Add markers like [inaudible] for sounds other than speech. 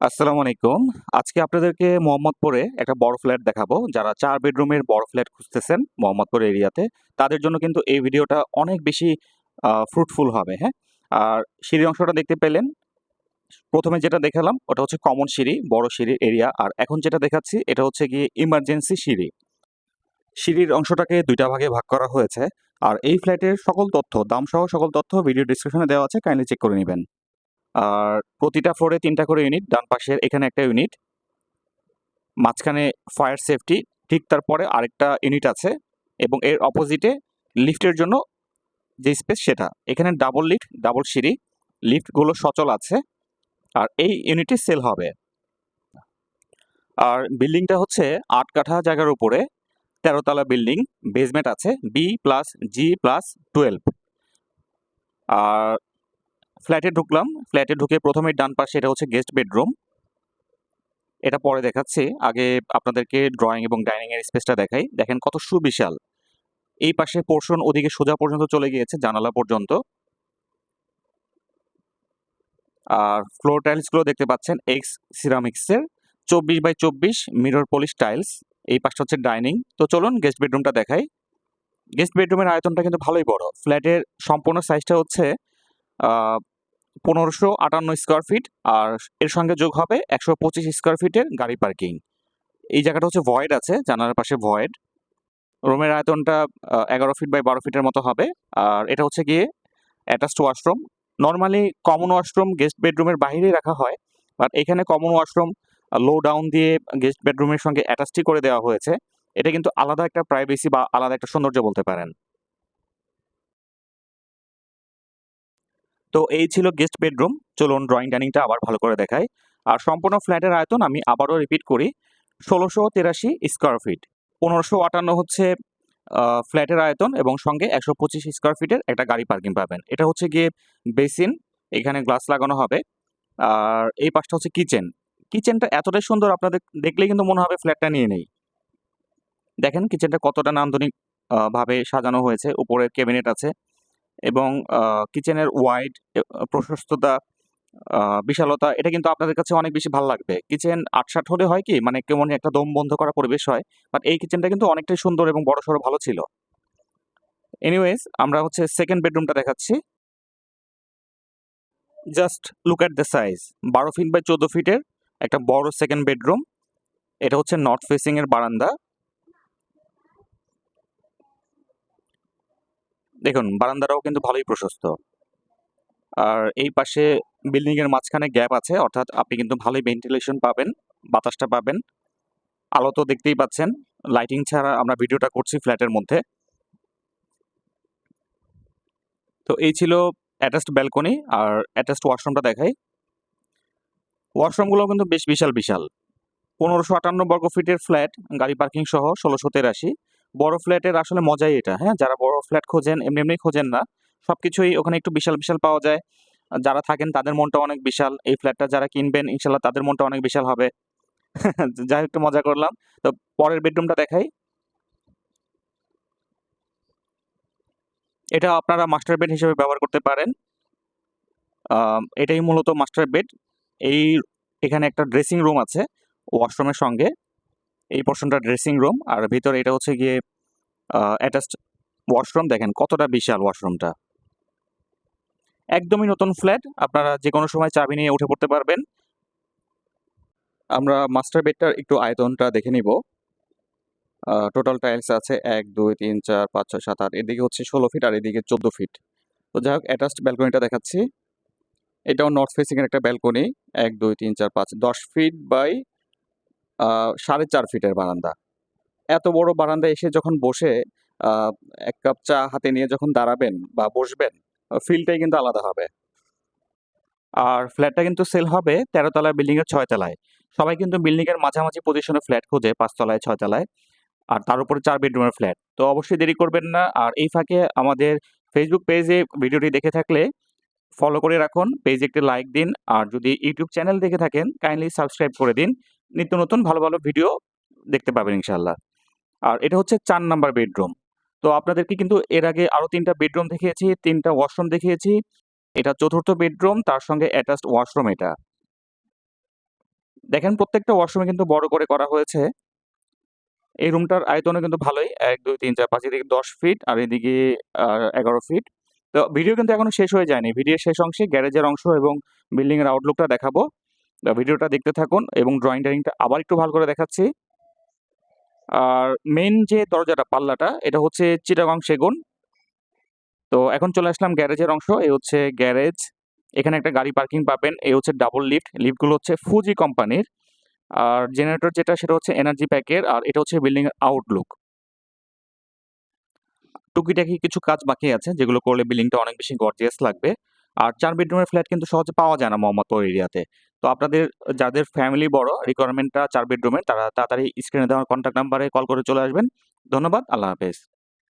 আসসালামু আলাইকুম। আজকে আপনাদেরকে মোহাম্মদপুরে একটা বড় ফ্ল্যাট দেখাবো। যারা চার বেডরুমের বড় ফ্ল্যাট খুঁজতেছেন মোহাম্মদপুর এরিয়াতে, তাদের জন্য কিন্তু এই ভিডিওটা অনেক বেশি ফ্রুটফুল হবে, হ্যাঁ? আর সিঁড়ির অংশটা দেখতে পেলেন। প্রথমে যেটা দেখালাম ওটা হচ্ছে কমন সিঁড়ি, বড় সিঁড়ির এরিয়া। আর এখন যেটা দেখাচ্ছি এটা হচ্ছে গিয়ে ইমার্জেন্সি সিঁড়ি। সিঁড়ির অংশটাকে দুইটা ভাগে ভাগ করা হয়েছে। আর এই ফ্ল্যাটের সকল তথ্য, দামসহ সকল তথ্য ভিডিও ডেসক্রিপশনে দেওয়া আছে, কাইন্ডলি চেক করে নিবেন। আর প্রতিটা ফ্লোরে তিনটা করে ইউনিট, ডান পাশের এখানে একটা ইউনিট। মাঝখানে ফায়ার সেফটি, ঠিক তারপরে আরেকটা ইউনিট আছে এবং এর অপোজিটে লিফটের জন্য যে স্পেস সেটা। এখানে ডাবল লিফট, ডাবল সিঁড়ি, লিফটগুলো সচল আছে। আর এই ইউনিটটি সেল হবে। আর বিল্ডিংটা হচ্ছে আট কাঠা জায়গার উপরে তেরোতলা বিল্ডিং, বেসমেন্ট আছে B+G+12 আর ফ্ল্যাটে ঢুকলাম। ফ্ল্যাটে ঢুকে প্রথমে ডান পাশে এটা হচ্ছে গেস্ট বেডরুম। এটা পরে দেখাচ্ছি। আগে আপনাদেরকে ড্রয়িং এবং ডাইনিং এর স্পেসটা দেখাই। দেখেন কত সুবিশাল। এই পাশে পোর্শন ওদিকে সোজা পর্যন্ত চলে গিয়েছে, জানালা পর্যন্ত। আর ফ্লোর টাইলসগুলো দেখতে পাচ্ছেন এক্স সিরামিক্সের ২৪/২৪ মিরর পলিশ টাইলস। এই পাশটা হচ্ছে ডাইনিং। তো চলুন গেস্ট বেডরুমটা দেখাই। গেস্ট বেডরুমের আয়তনটা কিন্তু ভালোই বড়। ফ্ল্যাটের সম্পূর্ণ সাইজটা হচ্ছে আ ১৫৫৮ স্কয়ার ফিট আর এর সঙ্গে যোগ হবে ১২৫ স্কয়ার ফিটের গাড়ি পার্কিং। এই জায়গাটা হচ্ছে ভয়েড আছে, জানালার পাশে ভয়েড। রুমের আয়তনটা এগারো ফিট বাই ১২ ফিটের মতো হবে। আর এটা হচ্ছে গিয়ে attached washroom. Normally common washroom guest বেডরুমের বাহিরেই রাখা হয়। বাট এখানে কমন ওয়াশরুম লো ডাউন দিয়ে গেস্ট বেডরুমের সঙ্গে অ্যাটাচডই করে দেওয়া হয়েছে। এটা কিন্তু আলাদা একটা প্রাইভেসি বা আলাদা একটা সৌন্দর্য বলতে পারেন। তো এই ছিল গেস্ট বেডরুম। চলুন ড্রয়িং ডাইনিংটা আবার ভালো করে দেখায় আর সম্পূর্ণ ফ্ল্যাটের আয়তন আমি আবারও রিপিট করি ১৬৮৩ স্কোয়ার ফিট। ১৫৫৮ হচ্ছে ফ্ল্যাটের আয়তন এবং সঙ্গে একশো পঁচিশ স্কোয়ার ফিটের একটা গাড়ি পার্কিং পাবেন। এটা হচ্ছে গিয়ে বেসিন, এখানে গ্লাস লাগানো হবে। আর এই পাশটা হচ্ছে কিচেন। কিচেনটা এতটাই সুন্দর আপনাদের দেখলেই কিন্তু মনে হবে ফ্ল্যাটটা নিয়ে নেই। দেখেন কিচেনটা কতটা নান্দনিক ভাবে সাজানো হয়েছে। উপরে ক্যাবিনেট আছে এবং কিচেনের ওয়াইড প্রশস্ততা, বিশালতা এটা কিন্তু আপনাদের কাছে অনেক বেশি ভালো লাগবে। কিচেন ৮-৬০ হলে হয় কি মানে কেমন একটা দম বন্ধ করা পরিবেশ হয়। বাট এই কিচেনটা কিন্তু অনেকটাই সুন্দর এবং বড়সড় ভালো ছিল। এনিওয়েজ আমরা হচ্ছে সেকেন্ড বেডরুমটা দেখাচ্ছি। Just look at the size ১২ feet by ১৪ ফিটের একটা বড় সেকেন্ড বেডরুম। এটা হচ্ছে নর্থ ফেসিং এর বারান্দা। দেখুন বারান্দাটাও কিন্তু ভালোই প্রশস্ত। আর এই পাশে বিল্ডিং এর মাঝখানে গ্যাপ আছে অর্থাৎ আপনি কিন্তু ভালোই ভেন্টিলেশন পাবেন, বাতাসটা পাবেন। আলো তো দেখতেই পাচ্ছেন। লাইটিং ছাড়া আমরা ভিডিওটা করছি ফ্ল্যাটের মধ্যে। তো এই ছিল অ্যাটাচড ব্যালকনি আর অ্যাটাচড ওয়াশরুমটা দেখাই। ওয়াশরুমগুলোও কিন্তু বেশ বিশাল, বিশাল। ১৫৫৮ বর্গ ফিটের ফ্ল্যাট, গাড়ি পার্কিং সহ ১৬৮৩ বড় ফ্ল্যাটের আসলে মজাই এটা, হ্যাঁ? যারা বড় ফ্ল্যাট খোঁজেন এমনি, এমনি খোঁজেন না। সবকিছুই ওখানে একটু বিশাল, বিশাল পাওয়া যায়। যারা থাকেন তাদের মনটা অনেক বিশাল। এই ফ্ল্যাটটা যারা কিনবেন ইনশাল্লাহ তাদের মনটা অনেক বিশাল হবে। [laughs] যাই একটু মজা করলাম। তো পরের বেডরুমটা দেখাই। এটা আপনারা মাস্টার বেড হিসেবে ব্যবহার করতে পারেন। এটাই মূলত মাস্টার বেড। এই এখানে একটা ড্রেসিং রুম আছে ওয়াশরুমের সঙ্গে। এই পোরশনটা ড্রেসিং রুম আর ভিতরে এটা হচ্ছে গিয়ে অ্যাটাচড ওয়াশরুম দেখেন কতটা বিশাল ওয়াশরুমটা। একদমই নতুন ফ্ল্যাট। আপনারা যে কোনো সময় চাবি নিয়ে উঠে পড়তে পারবেন। আমরা মাস্টার বেডটার একটু আয়তনটা দেখে নিব। টোটাল টাইলস আছে ১, ২, ৩, ৪, ৫, ৬, ৭, ৮ এদিকে হচ্ছে ১৬ ফিট আর এদিকে ১৪ ফিট। তো যাই হোক অ্যাটাচড ব্যালকনিটা দেখাচ্ছি। এটাও নর্থ ফেসিং এর একটা ব্যালকনি। ১, ২, ৩, ৪, ৫ ১০ ফিট বাই আ ৪.৫ ফিটের বারান্দা। এত বড় বারান্দায় এসে যখন বসে ১ কাপ চা হাতে নিয়ে যখন দাঁড়াবেন বা বসবেন, ফিলটাই কিন্তু আলাদা হবে। আর ফ্ল্যাটটা কিন্তু সেল হবে ১৩ তলার বিল্ডিং এর ৬ তলায়। সবাই কিন্তু বিল্ডিং এর মাঝামাঝি পজিশনে ফ্ল্যাট খোঁজে ৫ তলায়, ৬ তলায়। আর তার উপরে চার বেডরুমের ফ্ল্যাট। তো অবশ্যই দেরি করবেন না। আর এই ফাঁকে আমাদের ফেসবুক পেজে ভিডিওটি দেখে থাকলে ফলো করে রাখুন। পেজে একটি লাইক দিন। আর যদি ইউটিউব চ্যানেল দেখে থাকেন কাইন্ডলি সাবস্ক্রাইব করে দিন। নিত্য নতুন ভালো, ভালো ভিডিও দেখতে পাবেন ইনশাআল্লাহ। আর এটা হচ্ছে চার নাম্বার বেডরুম। তো আপনাদেরকে কিন্তু এর আগে আরও তিনটা বেডরুম দেখিয়েছি, তিনটা ওয়াশরুম দেখিয়েছি। এটা চতুর্থ বেডরুম তার সঙ্গে অ্যাটাচড ওয়াশরুম এটা। দেখেন প্রত্যেকটা ওয়াশরুমে কিন্তু বড় করে করা হয়েছে এই রুমটার আয়তনও কিন্তু ভালোই এক দুই তিন চার পাঁচ এদিকে দশ ফিট আর এদিকে এগারো ফিট তো ভিডিও কিন্তু এখনও শেষ হয়ে যায়নি ভিডিওর শেষ অংশে গ্যারেজের অংশ এবং বিল্ডিংয়ের আউটলুকটা দেখাবো ভিডিওটা দেখতে থাকুন এবং ড্রয়িং ড্রয়িংটা আবার একটু ভালো করে দেখাচ্ছি। আর মেন যে দরজাটা, পাল্লাটা, এটা হচ্ছে চিটাগং সেগুন। তো এখন চলে আসলাম গ্যারেজের অংশ এই হচ্ছে গ্যারেজ। এখানে একটা গাড়ি পার্কিং পাবেন এই হচ্ছে ডাবল লিফট লিফটগুলো হচ্ছে ফুজি কোম্পানির। আর জেনারেটর যেটা, সেটা হচ্ছে এনার্জি প্যাকের আর এটা হচ্ছে বিল্ডিং আউটলুক টুকিটাকি কিছু কাজ বাকি আছে, যেগুলো করলে বিল্ডিংটা অনেক বেশি গর্জিয়াস লাগবে। আর চার বেডরুমের ফ্ল্যাট কিন্তু সহজে পাওয়া যায় না মোহাম্মদপুর এরিয়াতে তো আপনাদের, যাদের ফ্যামিলি বড় রিকোয়ারমেন্টটা চার বেডরুমের তারা তাড়াতাড়ি স্ক্রিনে দেওয়া কন্ট্যাক্ট নাম্বারে কল করে চলে আসবেন। ধন্যবাদ, আল্লাহ হাফেজ।